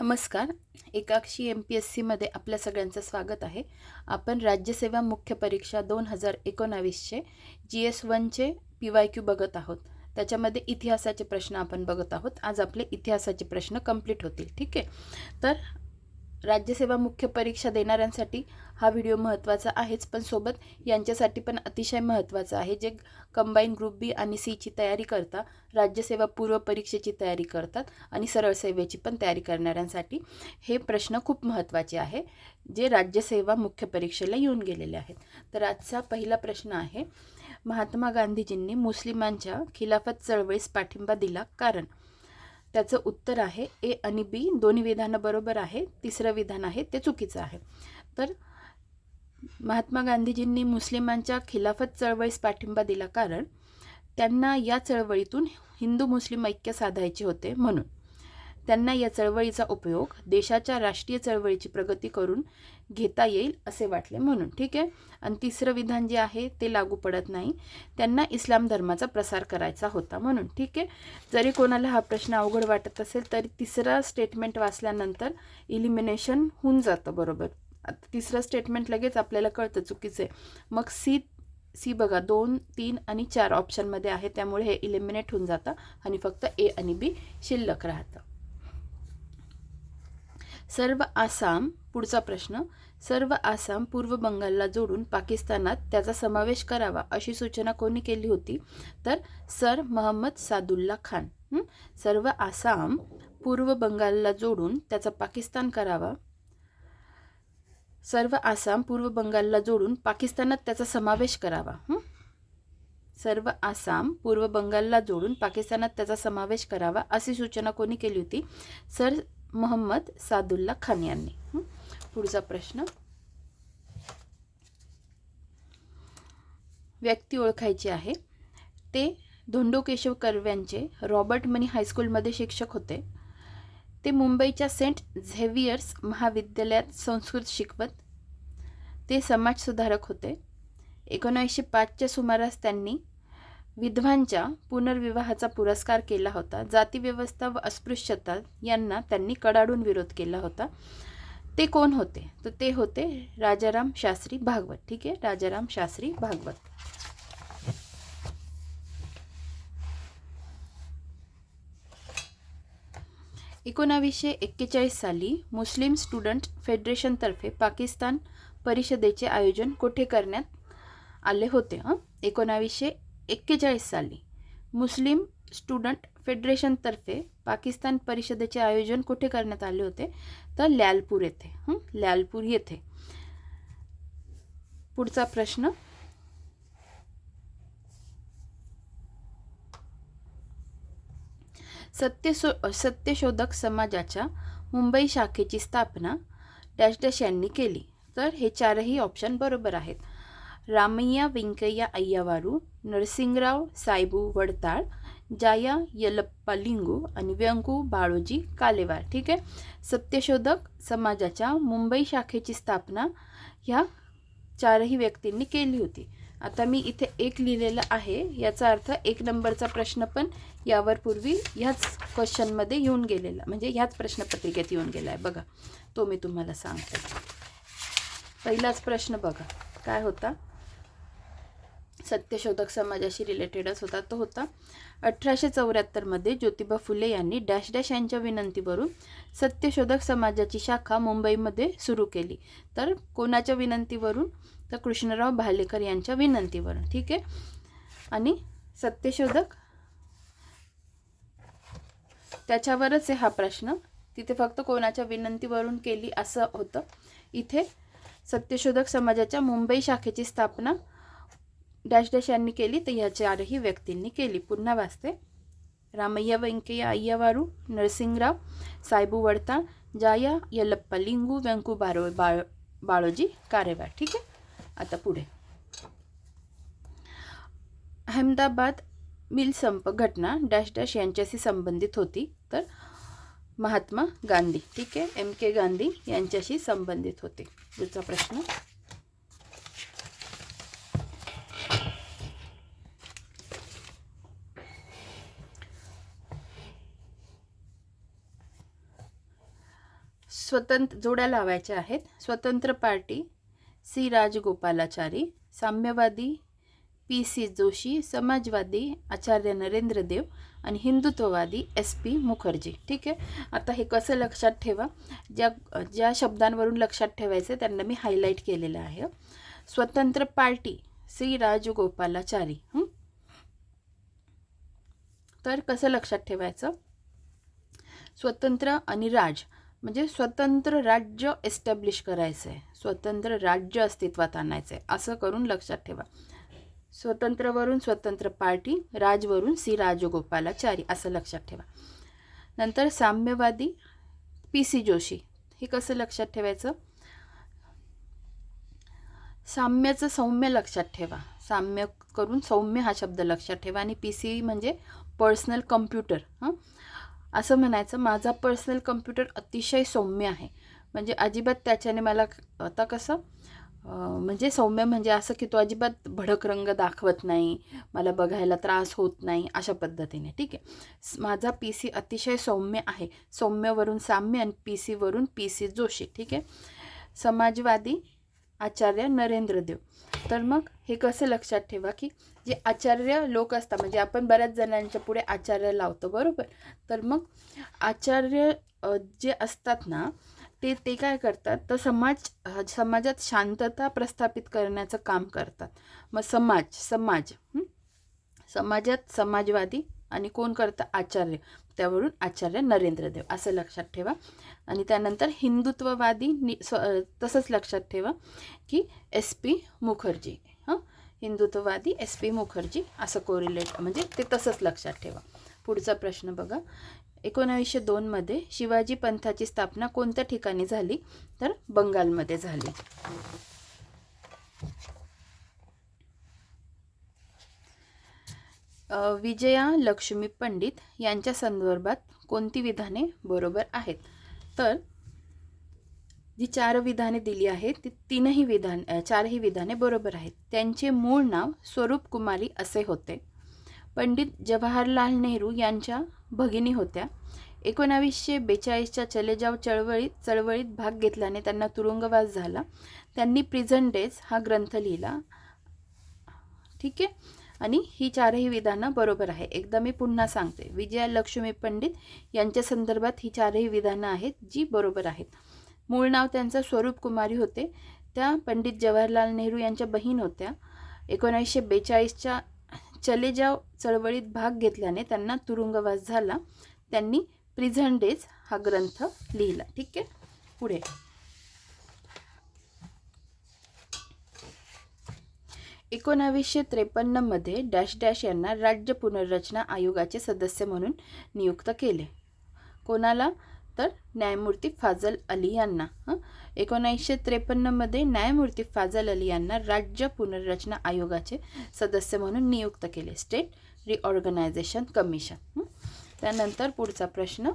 नमस्कार. एकाक्षी M P S सीमध्ये आपल्या सगळ्यांचं स्वागत आहे. आपण राज्यसेवा मुख्य परीक्षा दोन हजार एकोणावीसचे जी एस वनचे पी वाय क्यू बघत आहोत. त्याच्यामध्ये इतिहासाचे प्रश्न आपण बघत आहोत. आज आपले इतिहासाचे प्रश्न कंप्लीट होतील. ठीक आहे? तर राज्यसेवा मुख्य परीक्षा देणाऱ्यांसाठी हा व्हिडिओ महत्त्वाचा आहेच पण सोबत यांच्यासाठी पण अतिशय महत्त्वाचा आहे जे कंबाईन ग्रुप बी आणि सीची तयारी करता राज्यसेवा पूर्व परीक्षेची तयारी करतात आणि सरळ सेवेची पण तयारी करणाऱ्यांसाठी हे प्रश्न खूप महत्त्वाचे आहे जे राज्यसेवा मुख्य परीक्षेला येऊन गेलेले आहेत. तर आजचा पहिला प्रश्न आहे महात्मा गांधीजींनी मुस्लिमांच्या खिलाफत चळवळीस पाठिंबा दिला. कारण? त्याचं उत्तर आहे ए आणि बी. दोन्ही विधानं बरोबर आहे. तिसरं विधान आहे ते चुकीचं आहे. तर महात्मा गांधीजींनी मुस्लिमांच्या खिलाफत चळवळीस पाठिंबा दिला कारण त्यांना या चळवळीतून हिंदू मुस्लिम ऐक्य साधायचे होते म्हणून. त्यांना या चळवळीचा उपयोग देशाच्या राष्ट्रीय चळवळीची प्रगती करून घेता येईल असे वाटले म्हणून. ठीक आहे? आणि तिसरं विधान जे आहे ते लागू पडत नाही. त्यांना इस्लाम धर्माचा प्रसार करायचा होता म्हणून. ठीक आहे? जरी कोणाला हा प्रश्न अवघड वाटत असेल तरी तिसरा स्टेटमेंट वाचल्यानंतर इलिमिनेशन होऊन जातं बरोबर. आता तिसरं स्टेटमेंट लगेच आपल्याला कळतं चुकीचं आहे. मग सी सी बघा दोन तीन आणि चार ऑप्शनमध्ये आहे त्यामुळे हे इलिमिनेट होऊन जातं आणि फक्त ए आणि बी शिल्लक राहतं. सर्व आसाम पुढचा प्रश्न सर्व आसाम पूर्व बंगालला जोडून पाकिस्तानात त्याचा समावेश करावा अशी सूचना कोणी केली होती? तर सर महम्मद सादुल्ला खान. सर्व आसाम पूर्व बंगालला जोडून त्याचा पाकिस्तान करावा. सर्व आसाम पूर्व बंगालला जोडून पाकिस्तानात त्याचा समावेश करावा. सर्व आसाम पूर्व बंगालला जोडून पाकिस्तानात त्याचा समावेश करावा अशी सूचना कोणी केली होती? सर मोहम्मद सादुल्ला खान यांनी. पुढचा प्रश्न. व्यक्ती ओळखायची आहे. ते धोंडो केशव कर्व्यांचे रॉबर्ट मनी हायस्कूलमध्ये शिक्षक होते. ते मुंबईच्या सेंट झेवियर्स महाविद्यालयात संस्कृत शिकवत. ते समाजसुधारक होते. एकोणावीसशे पाचच्या सुमारास त्यांनी विधवांच्या पुनर्विवाहाचा पुरस्कार केला होता. जातीव्यवस्था व अस्पृश्यता यांना त्यांनी कडाडून विरोध केला होता. ते कोण होते? तर ते होते राजाराम शास्त्री भागवत. ठीक आहे? राजाराम शास्त्री भागवत. एकोणावीसशे एक्केचाळीस साली मुस्लिम स्टुडंट फेडरेशनतर्फे पाकिस्तान परिषदेचे आयोजन कुठे करण्यात आले होते हं? एकोणावीसशे एक्केचाळीस साली. मुस्लिम स्टुडंट फेडरेशनतर्फे पाकिस्तान परिषदेचे आयोजन कुठे करण्यात आले होते? तर लॅलपूर येथे. लॅलपूर येथे. पुढचा प्रश्न. सत्यशो सत्यशोधक समाजाच्या मुंबई शाखेची स्थापना डॅश डॅश यांनी केली. तर हे चारही ऑप्शन बरोबर आहेत. रामय्या व्यंकय्या अय्यावारू नरसिंगराव सायबू वडताळ जाया यलप्पा लिंगू आणि व्यंकू बाळोजी कालेवार. ठीक आहे? सत्यशोधक समाजाच्या मुंबई शाखेची स्थापना ह्या चारही व्यक्तींनी केली होती. आता मी इथे एक लिहिलेलं आहे. याचा अर्थ एक नंबरचा प्रश्न पण यावर पूर्वी ह्याच क्वेश्चनमध्ये येऊन गेलेला. म्हणजे ह्याच प्रश्नपत्रिकेत येऊन गेला आहे. बघा तो मी तुम्हाला सांगते. पहिलाच प्रश्न बघा. काय होता? सत्यशोधक समाजाशी रिलेटेडच होता तो होता अठराशे चौऱ्याहत्तरमध्ये ज्योतिबा फुले यांनी डॅश डॅश यांच्या विनंतीवरून सत्यशोधक समाजाची शाखा मुंबईमध्ये सुरू केली. तर कोणाच्या विनंतीवरून? तर कृष्णराव भालेकर यांच्या विनंतीवरून. ठीक आहे? आणि सत्यशोधक? त्याच्यावरच आहे हा प्रश्न. तिथे फक्त कोणाच्या विनंतीवरून केली असं होतं. इथे सत्यशोधक समाजाच्या मुंबई शाखेची स्थापना डॅश डॅश यांनी केली तर ह्या चारही व्यक्तींनी केली. पुन्हा वाचते. रामय्या व्यंकय्या अय्यावारू नरसिंगराव सायबू वडता जाया यल्लप्पा लिंगू व्यंकू बारो बाळ बाळोजी कारेवार. ठीक आहे? आता पुढे. अहमदाबाद मिल संप घटना डॅश डॅश यांच्याशी संबंधित होती तर महात्मा गांधी. ठीक आहे? एम के गांधी यांच्याशी संबंधित होते. पुढचा प्रश्न. स्वतंत्र जोड्या लावायच्या आहेत. स्वतंत्र पार्टी सी. राजगोपालाचारी साम्यवादी पी. सी. जोशी समाजवादी आचार्य नरेंद्र देव आणि हिंदुत्ववादी एस. पी. मुखर्जी. ठीक आहे? आता हे कसं लक्षात ठेवा? ज्या ज्या शब्दांवरून लक्षात ठेवायचं त्यांना मी हायलाईट केलेलं आहे. स्वतंत्र पार्टी श्री राजगोपालाचारी. तर कसं लक्षात ठेवायचं? स्वतंत्र आणि राज. म्हणजे स्वतंत्र राज्य एस्टॅब्लिश करायचं आहे स्वतंत्र राज्य अस्तित्वात आणायचं आहे असं करून लक्षात ठेवा. स्वतंत्रवरून स्वतंत्र पार्टी राजवरून सी राजगोपालाचारी असं लक्षात ठेवा. नंतर साम्यवादी पी सी जोशी हे कसं लक्षात ठेवायचं? साम्याचं सौम्य लक्षात ठेवा. साम्य करून सौम्य हा शब्द लक्षात ठेवा. आणि पी सी म्हणजे पर्सनल कम्प्युटर हां? असं म्हणायचं माझा पर्सनल कम्प्युटर अतिशय सौम्य आहे. म्हणजे अजिबात त्याच्याने मला आता कसं म्हणजे सौम्य म्हणजे असं की तो अजिबात भडक रंग दाखवत नाही मला बघायला त्रास होत नाही अशा पद्धतीने. ठीक आहे? माझा पी सी अतिशय सौम्य आहे. सौम्यवरून साम्य आणि पी सीवरून पी सी जोशी. ठीक आहे? समाजवादी आचार्य नरेंद्र देव. तर मग हे कसं लक्षात ठेवा की जे आचार्य लोक असतात म्हणजे आपण बऱ्याच जणांच्या पुढे आचार्य लावतो बरोबर? तर मग आचार्य जे असतात ना ते ते काय करतात? तर समाज समाजात शांतता प्रस्थापित करण्याचं काम करतात. मग समाज समाज समाजात समाजवादी आणि कोण करतं? आचार्य. त्यावरून आचार्य नरेंद्रदेव असं लक्षात ठेवा. आणि त्यानंतर हिंदुत्ववादी नि तसंच लक्षात ठेवा की एस पी मुखर्जी. हिंदुत्ववादी एस पी मुखर्जी असं कोरिलेट म्हणजे ते तसंच लक्षात ठेवा. पुढचा प्रश्न बघा. एकोणावीसशे दोनमध्ये शिवाजी पंथाची स्थापना कोणत्या ठिकाणी झाली? तर बंगालमध्ये झाली. विजया लक्ष्मी पंडित यांच्या संदर्भात कोणती विधाने बरोबर आहेत? तर जी चार विधाने दिली आहेत ती तीनही विधान चारही विधाने बरोबर आहेत. त्यांचे मूळ नाव स्वरूप कुमारी असे होते. पंडित जवाहरलाल नेहरू यांच्या भगिनी होत्या. एकोणावीसशे बेचाळीसच्या चलेजाव चळवळीत चळवळीत भाग घेतल्याने त्यांना तुरुंगवास झाला. त्यांनी प्रिझन डेज हा ग्रंथ लिहिला. ठीक आहे? आणि ही चारही विधानं बरोबर आहे एकदा मी पुन्हा सांगते. विजया लक्ष्मी पंडित यांच्या संदर्भात ही चारही विधानं आहेत जी बरोबर आहेत. मूळ नाव त्यांचं स्वरूप कुमारी होते. त्या पंडित जवाहरलाल नेहरू यांच्या बहीण होत्या. एकोणीसशे बेचाळीसच्या चलेजाव चळवळीत भाग घेतल्याने त्यांना तुरुंगवास झाला. त्यांनी प्रिझन डेज हा ग्रंथ लिहिला. ठीक आहे? पुढे. एकोणावीसशे त्रेपन्नमध्ये डॅश डॅश यांना राज्य पुनर्रचना आयोगाचे सदस्य म्हणून नियुक्त केले. कोणाला? तर न्यायमूर्ती फाजल अली यांना हं? एकोणीसशे त्रेपन्नमध्ये न्यायमूर्ती फाजल अली यांना राज्य पुनर्रचना आयोगाचे सदस्य म्हणून नियुक्त केले स्टेट रिऑर्गनायझेशन कमिशन त्यानंतर पुढचा प्रश्न.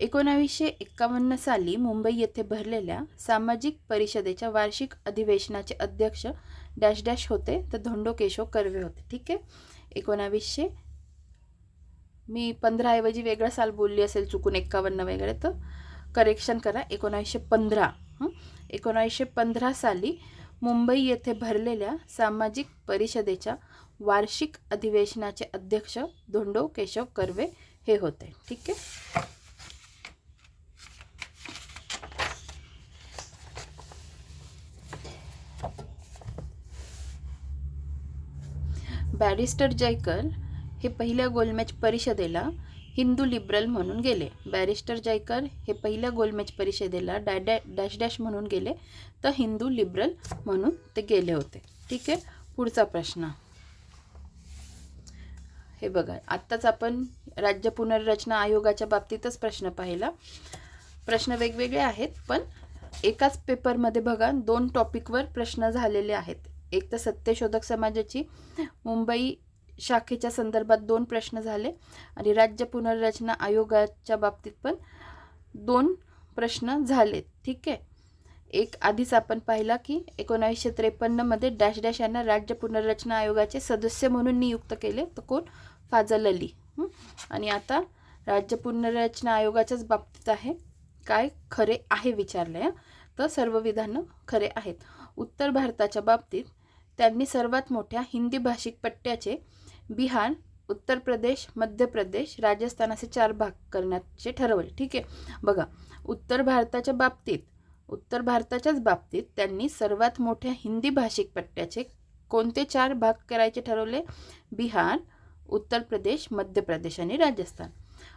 एकोणावीसशे एक्कावन्न साली मुंबई येथे भरलेल्या सामाजिक परिषदेच्या वार्षिक अधिवेशनाचे अध्यक्ष डॅश डॅश होते तर धोंडो केशव कर्वे होते ठीक आहे? एकोणावीसशे मी पंधराऐवजी वेगळा साल बोलली असेल चुकून एक्कावन्न वगैरे तर करेक्शन करा. एकोणावीसशे पंधरा एकोणावीसशे पंधरा साली मुंबई येथे भरलेल्या सामाजिक परिषदेच्या वार्षिक अधिवेशनाचे अध्यक्ष धोंडो केशव कर्वे हे होते. ठीक आहे? बॅरिस्टर जयकर हे पहिल्या गोलमेज परिषदेला हिंदू लिबरल म्हणून गेले. बॅरिस्टर जयकर हे पहिल्या गोलमेज परिषदेला डॅ डॅ डॅश डॅश म्हणून गेले. तर हिंदू लिबरल म्हणून ते गेले होते. ठीक आहे? पुढचा प्रश्न. हे बघा आत्ताच आपण राज्य पुनर्रचना आयोगाच्या बाबतीतच प्रश्न पाहिला. प्रश्न वेगवेगळे आहेत पण एकाच पेपरमध्ये बघा दोन टॉपिकवर प्रश्न झालेले आहेत. एक तर सत्यशोधक समाजाची मुंबई शाखेच्या संदर्भात दोन प्रश्न झाले आणि राज्य पुनर्रचना आयोगाच्या बाबतीत पण दोन प्रश्न झालेत ठीक आहे? एक आधीच आपण पाहिला की एकोणावीसशे त्रेपन्नमध्ये डॅश डॅश यांना राज्य पुनर्रचना आयोगाचे सदस्य म्हणून नियुक्त केले. तर कोण? फाजल अली. आणि आता राज्य पुनर्रचना आयोगाच्याच बाबतीत आहे. काय? खरे आहे विचारले आहे तर सर्व विधानं खरे आहेत. उत्तर भारताच्या बाबतीत त्यांनी सर्वात मोठ्या हिंदी भाषिक पट्ट्याचे बिहार उत्तर प्रदेश मध्य प्रदेश राजस्थान असे चार भाग करण्याचे ठरवले. ठीक आहे? बघा उत्तर भारताच्या बाबतीत उत्तर भारताच्याच बाबतीत त्यांनी सर्वात मोठ्या हिंदी भाषिक पट्ट्याचे कोणते चार भाग करायचे ठरवले? बिहार उत्तर प्रदेश मध्य प्रदेश आणि राजस्थान.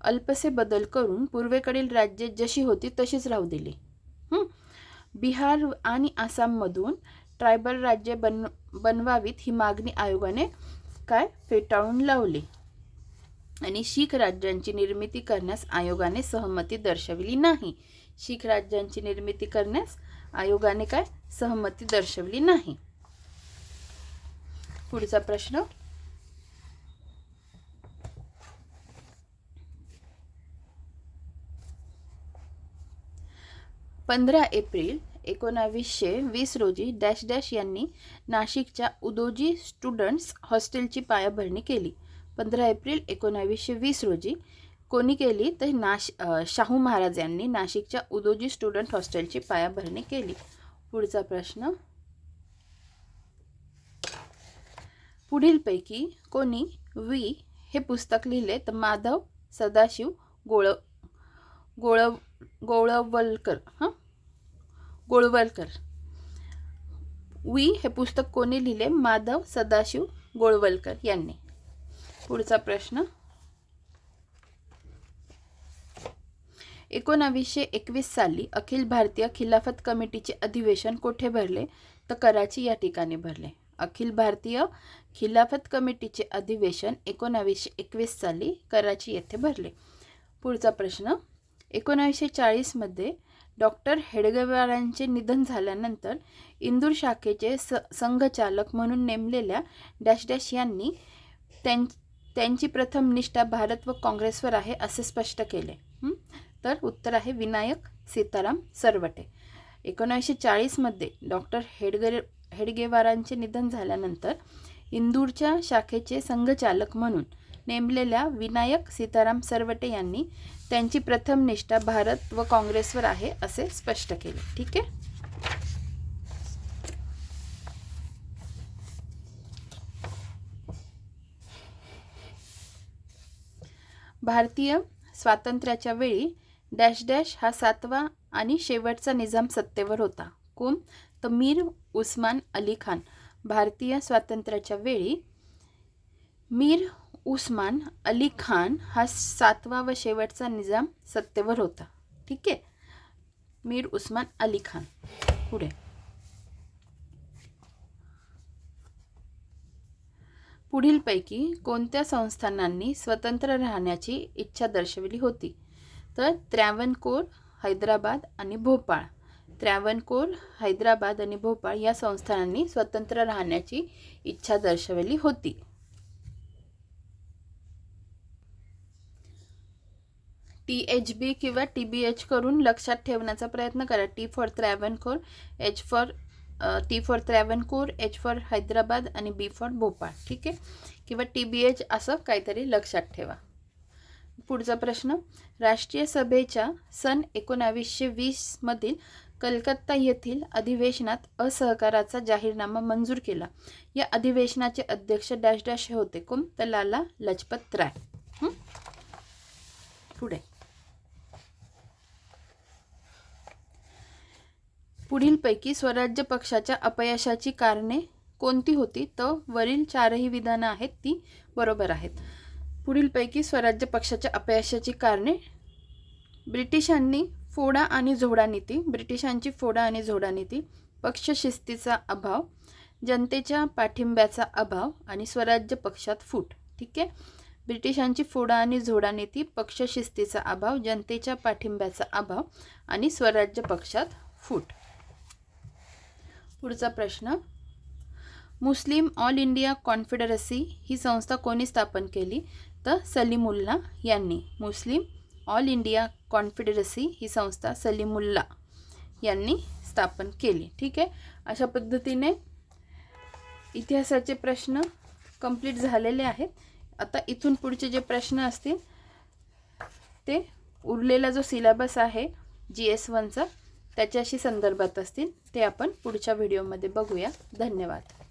अल्पसे बदल करून पूर्वेकडील राज्ये जशी होती तशीच राहू दिली. बिहार आणि आसाममधून ट्रायबल राज्ये बन बनवावीत ही मागणी आयोगाने काय? फेटाळून लावली. आणि शीख राज्यांची निर्मिती करण्यास आयोगाने सहमती दर्शवली नाही. शीख राज्यांची निर्मिती करण्यास आयोगाने काय? सहमती दर्शवली नाही. पुढचा प्रश्न. पंधरा एप्रिल एकोणावीसशे वीस रोजी डॅश डॅश यांनी नाशिकच्या उदोजी स्टुडंट्स हॉस्टेलची पायाभरणी केली. पंधरा एप्रिल एकोणावीसशे वीस रोजी कोणी केली तर नाश शाहू महाराज यांनी नाशिकच्या उदोजी स्टुडंट हॉस्टेलची पायाभरणी केली. पुढचा प्रश्न. पुढीलपैकी कोणी वी हे पुस्तक लिहिले तर माधव सदाशिव गोळ गोळ गोळवलकर हां? गोळवलकर. वी हे पुस्तक कोणी लिहिले? माधव सदाशिव गोळवलकर यांनी. पुढचा प्रश्न. एकोणावीसशे एकवीस साली अखिल भारतीय खिलाफत कमिटीचे अधिवेशन कोठे भरले? तर कराची या ठिकाणी भरले. अखिल भारतीय खिलाफत कमिटीचे अधिवेशन एकोणावीसशे एकवीस साली कराची येथे भरले. पुढचा प्रश्न. एकोणावीसशे चाळीसमध्ये डॉक्टर हेडगेवारांचे निधन झाल्यानंतर इंदूर शाखेचे स संघचालक म्हणून नेमलेल्या डॅश डॅश यांनी त्यां त्यांची प्रथम निष्ठा भारत व काँग्रेसवर आहे असे स्पष्ट केले. तर उत्तर आहे विनायक सीताराम सरवटे. एकोणीसशे चाळीसमध्ये डॉक्टर हेडगे हेडगेवारांचे निधन झाल्यानंतर इंदूरच्या शाखेचे संघचालक म्हणून नेमलेल्या विनायक सीताराम सरवटे यांनी त्यांची प्रथम निष्ठा भारत व काँग्रेसवर आहे असे स्पष्ट केले. ठीक आहे? भारतीय स्वातंत्र्याच्या वेळी डॅश डॅश हा सातवा आणि शेवटचा निजाम सत्तेवर होता. कोण? तर मीर उस्मान अली खान. भारतीय स्वातंत्र्याच्या वेळी मीर उस्मान अली खान हा सातवा व शेवटचा निजाम सत्तेवर होता. ठीक आहे? मीर उस्मान अली खान. पुढे. पुढीलपैकी कोणत्या संस्थानांनी स्वतंत्र राहण्याची इच्छा दर्शवली होती? तर त्रॅवनकोर हैदराबाद आणि भोपाळ. त्रॅवनकोर हैदराबाद आणि भोपाळ या संस्थानांनी स्वतंत्र राहण्याची इच्छा दर्शवली होती. टी एच बी किंवा टी बी एच करून लक्षात ठेवण्याचा प्रयत्न करा. T for Travancore H for T for Travancore H for Hyderabad आणि बी फॉर भोपाळ ठीक आहे? किंवा टी बी एच असं काहीतरी लक्षात ठेवा. पुढचा प्रश्न. राष्ट्रीय सभेच्या सन एकोणावीसशे वीसमधील कलकत्ता येथील अधिवेशनात असहकाराचा जाहीरनामा मंजूर केला. या अधिवेशनाचे अध्यक्ष डॅश डॅश हे होते कोण? तर लाला लजपत राय. पुढे. पुढीलपैकी स्वराज्य पक्षाच्या अपयशाची कारणे कोणती होती? तर वरील चारही विधानं आहेत ती बरोबर आहेत. पुढीलपैकी स्वराज्य पक्षाच्या अपयशाची कारणे? ब्रिटिशांनी फोडा आणि झोडा नीती ब्रिटिशांची फोडा आणि झोडा नीती पक्षशिस्तीचा अभाव जनतेच्या पाठिंब्याचा अभाव आणि स्वराज्य पक्षात फूट. ठीक आहे? ब्रिटिशांची फोडा आणि झोडा नीती पक्षशिस्तीचा अभाव जनतेच्या पाठिंब्याचा अभाव आणि स्वराज्य पक्षात फूट. पुढचा प्रश्न. मुस्लिम ऑल इंडिया कॉन्फेडरसी ही संस्था कोणी स्थापन केली? तर सलीमुल्ला यांनी. मुस्लिम ऑल इंडिया कॉन्फेडरसी ही संस्था सलीमुल्ला यांनी स्थापन केली. ठीक आहे? अशा पद्धतीने इतिहासाचे प्रश्न कंप्लीट झालेले आहेत. आता इथून पुढचे जे प्रश्न असतील ते उरलेला जो सिलेबस आहे जी एस वनचा त्याच्याशी संदर्भात असतील ते आपण पुढच्या व्हिडिओमध्ये बघूया. धन्यवाद.